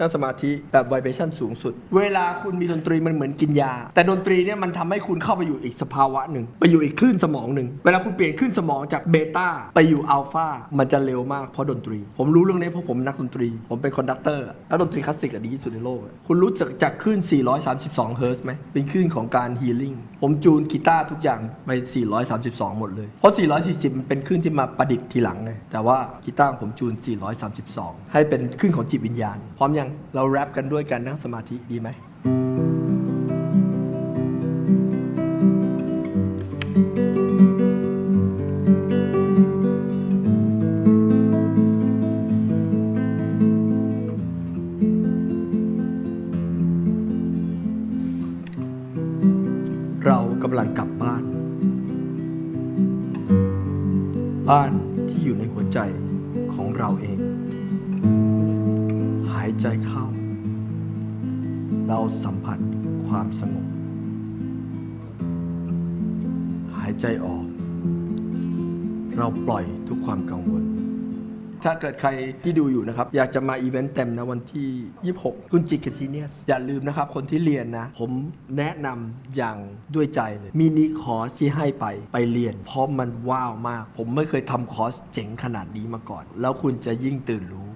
นั่งสมาธิแบบไวเบชั่นสูงสุด เวลาคุณมีดนตรีมันเหมือนกินยา แต่ดนตรีเนี่ยมันทำให้คุณเข้าไปอยู่อีกสภาวะหนึ่ง ไปอยู่อีกคลื่นสมองหนึ่ง เวลาคุณเปลี่ยนคลื่นสมองจากเบต้าไปอยู่อัลฟามันจะเร็วมากเพราะดนตรี ผมรู้เรื่องนี้เพราะผมนักดนตรี ผมเป็นคอนดักเตอร์แล้วดนตรีคลาสสิกอะดีที่สุดในโลก คุณรู้จักจากคลื่น 432 เฮิร์ตซ์ไหมเป็นคลื่นของการฮีลิ่งผมจูนกีตาร์ทุกอย่างไป 432 หมดเลยเพราะ 440 มันเป็นคลื่นที่มาประดิษฐ์ทีหลังไงแต่ว่ากีตาร์ของผมจูน 432 ให้เป็นคลื่นของจิตวิญญาณพร้อมยังเราแรปกันด้วยการนั่งสมาธิดีไหมเรากำลังกลับบ้าน บ้านที่อยู่ในหัวใจของเราเอง ใจเข้า เราสัมผัสความสงบ หายใจออก เราปล่อยทุกความกังวล ถ้าเกิดใครที่ดูอยู่นะครับ อยากจะมาอีเวนต์เต็มนะวันที่ 26 คุณจิกกับจีเนียสอย่าลืมนะครับ คนที่เรียนนะ ผมแนะนำอย่างด้วยใจเลยมินิคอร์สที่ให้ไปไปเรียน เพราะมันว้าวมาก ผมไม่เคยทำคอร์สเจ๋งขนาดนี้มาก่อน แล้วคุณจะยิ่งตื่นรู้